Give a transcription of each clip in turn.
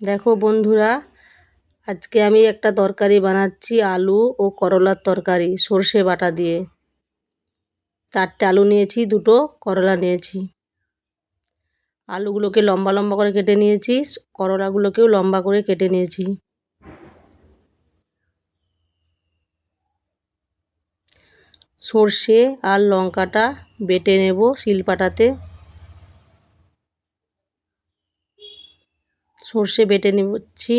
দেখো বন্ধুরা, আজকে আমি একটা তরকারি বানাচ্ছি, আলু ও করলার তরকারি, সর্ষে বাটা দিয়ে। চারটে আলু নিয়েছি, দুটো করলা নিয়েছি। আলুগুলোকে লম্বা লম্বা করে কেটে নিয়েছি, করলাগুলোকেও লম্বা করে কেটে নিয়েছি। সর্ষে আর লঙ্কাটা বেটে নেব শিলপাটাতে। সর্ষে বেটে নিচ্ছি।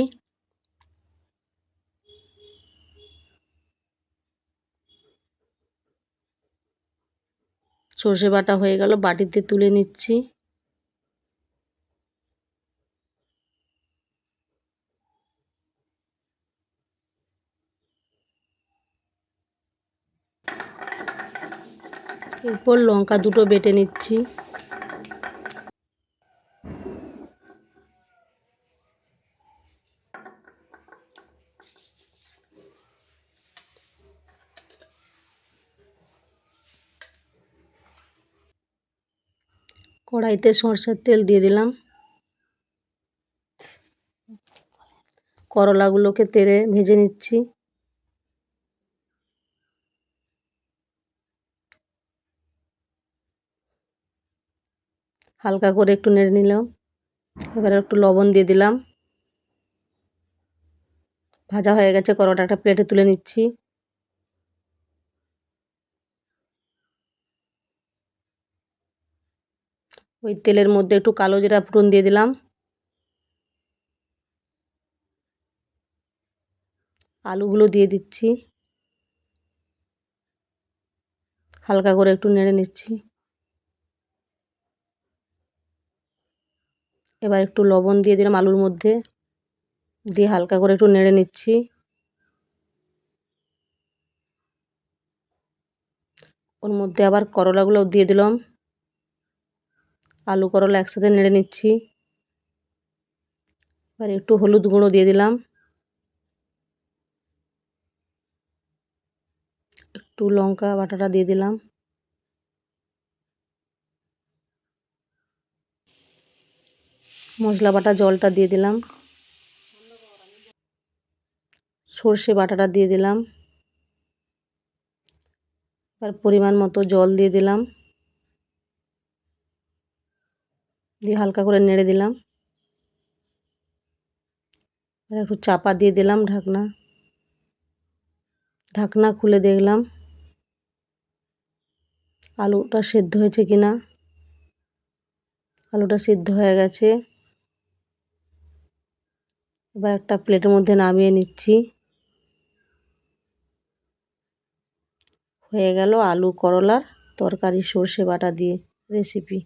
সর্ষে বাটা হয়ে গেল, বাটিতে তুলে নিচ্ছি। এরপর লঙ্কা দুটো বেটে নিচ্ছি। কড়াইতে সরষের তেল দিয়ে দিলাম। করলাগুলোকে তেলে ভেজে নিচ্ছি। হালকা করে একটু নেড়ে নিলাম। এবার একটু লবণ দিয়ে দিলাম। ভাজা হয়ে গেছে, করলাটা একটা প্লেটে তুলে নিচ্ছি। ওই তেলের মধ্যে একটু কালো জিরা ফোড়ন দিয়ে দিলাম। আলুগুলো দিয়ে দিচ্ছি। হালকা করে একটু নেড়ে নিচ্ছি। এবার একটু লবণ দিয়ে দিলাম আলুর মধ্যে। দিয়ে হালকা করে একটু নেড়ে নিচ্ছি। ওর মধ্যে আবার করলাগুলো দিয়ে দিলাম। আলু করলা একসাথে নেড়ে নিচ্ছি। এবার একটু হলুদ গুঁড়ো দিয়ে দিলাম। একটু লঙ্কা বাটাটা দিয়ে দিলাম। মশলা বাটা জলটা দিয়ে দিলাম। সর্ষে বাটাটা দিয়ে দিলাম। এবার পরিমাণ মতো জল দিয়ে দিলাম। দিয়ে হালকা করে নেড়ে দিলাম। আর একটু চাপা দিয়ে দিলাম ঢাকনা। ঢাকনা খুলে দেখলাম আলুটা সেদ্ধ হয়েছে কি না আলুটা সিদ্ধ হয়ে গেছে। এবার একটা প্লেটের মধ্যে নামিয়ে নিচ্ছি। হয়ে গেল আলু করলার তরকারি সর্ষে বাটা দিয়ে রেসিপি।